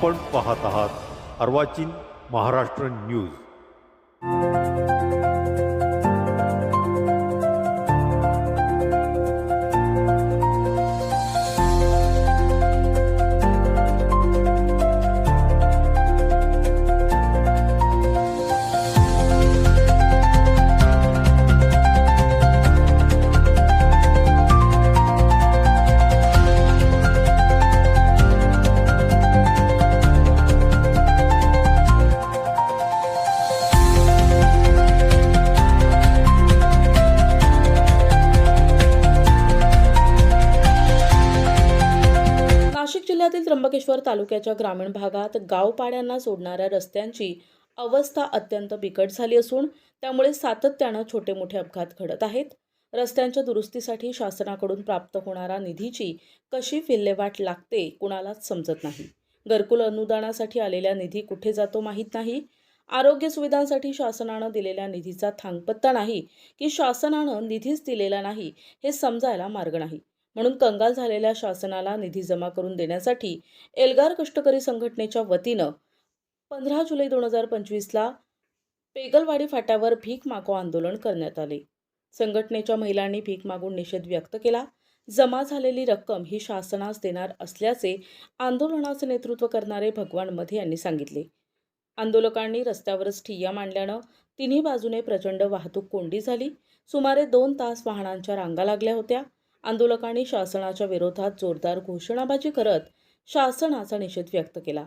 आपण पाहत आहात अर्वाचीन महाराष्ट्र न्यूज. त्र्यंबकेश्वर तालुक्याच्या ग्रामीण भागात गावपाड्यांना सोडणाऱ्या रस्त्यांची अवस्था अत्यंत बिकट झाली असून त्यामुळे सातत्यानं छोटे मोठे अपघात घडत आहेत. रस्त्यांच्या दुरुस्तीसाठी शासनाकडून प्राप्त होणारा निधीची कशी विल्हेवाट लागते कुणालाच समजत नाही. घरकुल अनुदानासाठी आलेला निधी कुठे जातो माहीत नाही. आरोग्य सुविधांसाठी शासनानं दिलेल्या निधीचा थांगपत्ता नाही की शासनानं निधीच दिलेला नाही हे समजायला मार्ग नाही. म्हणून कंगाल झालेल्या शासनाला निधी जमा करून देण्यासाठी एल्गार कष्टकरी संघटनेच्या वतीनं पंधरा जुलै दोन हजार पंचवीसला पेगलवाडी फाट्यावर भीक मागो आंदोलन करण्यात आले. संघटनेच्या महिलांनी भीक मागून निषेध व्यक्त केला. जमा झालेली रक्कम ही शासनास देणार असल्याचे आंदोलनाचे नेतृत्व करणारे भगवानमध्ये यांनी सांगितले. आंदोलकांनी रस्त्यावरच ठिय्या मांडल्यानं तिन्ही बाजूने प्रचंड वाहतूक कोंडी झाली. सुमारे दोन तास वाहनांच्या रांगा लागल्या होत्या. आंदोलकांनी शासनाच्या विरोधात जोरदार घोषणाबाजी करत शासनाचा निषेध व्यक्त केला.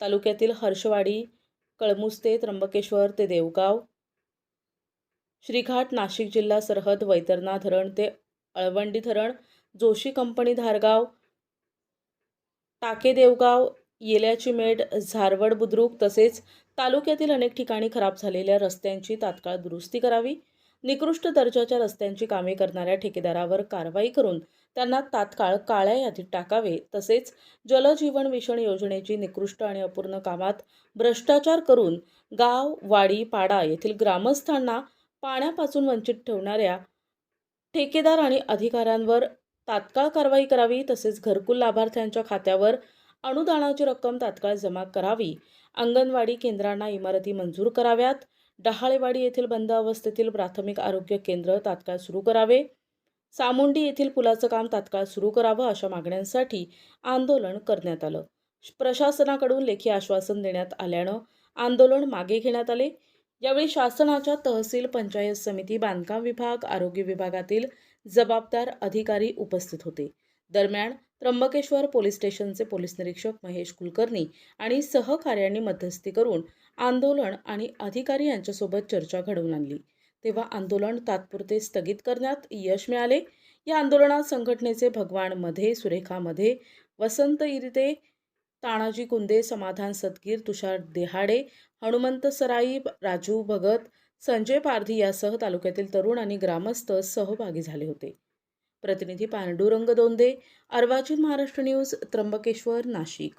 तालुक्यातील हर्षवाडी कळमुस्ते त्र्यंबकेश्वर ते देवगाव श्रीघाट नाशिक जिल्हा सरहद वैतरणा धरण ते अळवंडी धरण जोशी कंपनी धारगाव टाके देवगाव येल्याची मेड झारवड बुद्रुक तसेच तालुक्यातील अनेक ठिकाणी खराब झालेल्या रस्त्यांची तात्काळ दुरुस्ती करावी. निकृष्ट दर्जाच्या रस्त्यांची कामे करणाऱ्या ठेकेदारावर कारवाई करून त्यांना तात्काळ काळ्या यादीत टाकावे. तसेच जलजीवन मिशन योजनेची निकृष्ट आणि अपूर्ण कामात भ्रष्टाचार करून गाव वाडी पाडा येथील ग्रामस्थांना पाण्यापासून वंचित ठेवणाऱ्या ठेकेदार आणि अधिकाऱ्यांवर तात्काळ कारवाई करावी. तसेच घरकुल लाभार्थ्यांच्या खात्यावर अनुदानाची रक्कम तात्काळ जमा करावी. अंगणवाडी केंद्रांना इमारती मंजूर कराव्यात. डहाळेवाडी येथील बंद अवस्थेतील प्राथमिक आरोग्य केंद्र तात्काळ सुरू करावे. सामुंडी येथील पुलाचं काम तात्काळ सुरू करावं अशा मागण्यांसाठी आंदोलन करण्यात आलं. प्रशासनाकडून लेखी आश्वासन देण्यात आल्यानं आंदोलन मागे घेण्यात आले. यावेळी शासनाच्या तहसील पंचायत समिती बांधकाम विभाग आरोग्य विभागातील जबाबदार अधिकारी उपस्थित होते. दरम्यान त्र्यंबकेश्वर पोलीस स्टेशनचे पोलीस निरीक्षक महेश कुलकर्णी आणि सहकार्यांनी मध्यस्थी करून आंदोलन आणि अधिकारी यांच्यासोबत चर्चा घडवून आणली. तेव्हा आंदोलन तात्पुरते स्थगित करण्यात यश मिळाले. या आंदोलनात संघटनेचे भगवानमध्ये सुरेखा मध्ये वसंत इरिते तानाजी कुंदे समाधान सदगीर तुषार देहाडे हनुमंत सराई राजू भगत संजय पारधी यासह तालुक्यातील तरुण आणि ग्रामस्थ सहभागी झाले होते. प्रतिनिधी पांडुरंग दोंदे अर्वाचीन महाराष्ट्र न्यूज त्र्यंबकेश्वर नाशिक.